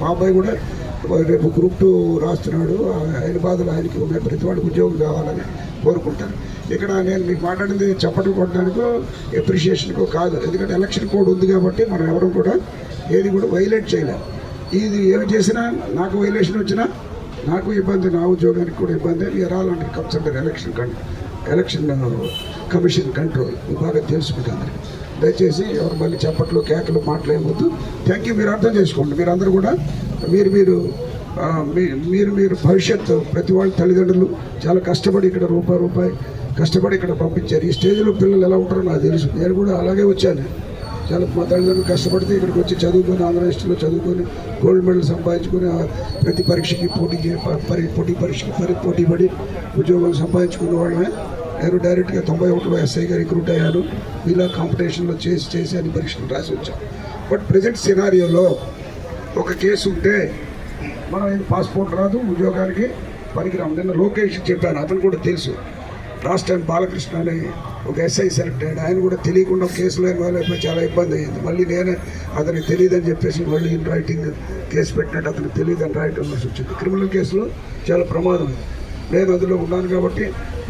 మా అబ్బాయి కూడా రేపు గ్రూప్ టూ రాస్తున్నాడు. ఆయన బాధలు ఆయనకి ఉన్నాయి ప్రతి వాడికి ఉద్యోగం కావాలని కోరుకుంటాను ఇక్కడ నేను మీకు మాట్లాడింది చప్పట్లు కొట్టడానికి ఎప్రిషియేషన్కో కాదు. ఎందుకంటే ఎలక్షన్ కోడ్ ఉంది కాబట్టి మనం ఎవరు కూడా ఏది కూడా వైలేట్ చేయలేము. ఇది ఏమి చేసినా నాకు వైలేషన్ వచ్చినా నాకు ఇబ్బంది నా ఉద్యోగానికి కూడా ఇబ్బంది. We are all under comes under election control election commission control బాగా తెలుసుకుంటుంది అందరికీ దయచేసి ఎవరు మళ్ళీ చప్పట్లు కేకలు మాట్లాడవద్దు. థ్యాంక్ యూ మీరు అర్థం చేసుకోండి. మీరందరూ కూడా మీరు మీరు మీ- మీరు మీరు భవిష్యత్తు ప్రతి వాళ్ళ తల్లిదండ్రులు చాలా కష్టపడి ఇక్కడ రూపాయి రూపాయి కష్టపడి ఇక్కడ పంపించారు. ఈ స్టేజ్లో పిల్లలు ఎలా ఉంటారో నాకు తెలుసు. నేను కూడా అలాగే వచ్చాను. చాలా మా తల్లిదండ్రులు కష్టపడితే ఇక్కడికి వచ్చి చదువుకొని ఆంధ్ర యూనివర్సిటీలో చదువుకొని గోల్డ్ మెడల్ సంపాదించుకొని ప్రతి పరీక్షకి పోటీ పరీ పరి పోటీ పరీక్షకి పరి పోటీ పడి ఉద్యోగం సంపాదించుకున్న వాళ్ళమే. నేను డైరెక్ట్గా తొంభై ఒకటిలో ఎస్ఐగా రిక్రూట్ అయ్యాను. ఇలా కాంపిటీషన్లో చేసి చేసి అన్ని పరీక్షలు రాసి వచ్చాను బట్ ప్రజెంట్ సినారియోలో ఒక కేసు ఉంటే మనం ఏం పాస్పోర్ట్ రాదు ఉద్యోగానికి పనికిరాము నిన్న లోకేష్ చెప్పాను అతను కూడా తెలుసు. లాస్ట్ టైం బాలకృష్ణ అని ఒక ఎస్ఐ సెలెక్ట్ అయ్యాడు. ఆయన కూడా తెలియకుండా కేసులో ఇన్వాల్వ్ చాలా ఇబ్బంది అయ్యింది. మళ్ళీ నేనే అతనికి తెలియదని చెప్పేసి మళ్ళీ ఇన్ రైటింగ్ కేసు పెట్టినట్టు అతనికి తెలియదని రాయటం వచ్చింది. క్రిమినల్ కేసులో చాలా ప్రమాదం నేను అందులో ఉన్నాను కాబట్టి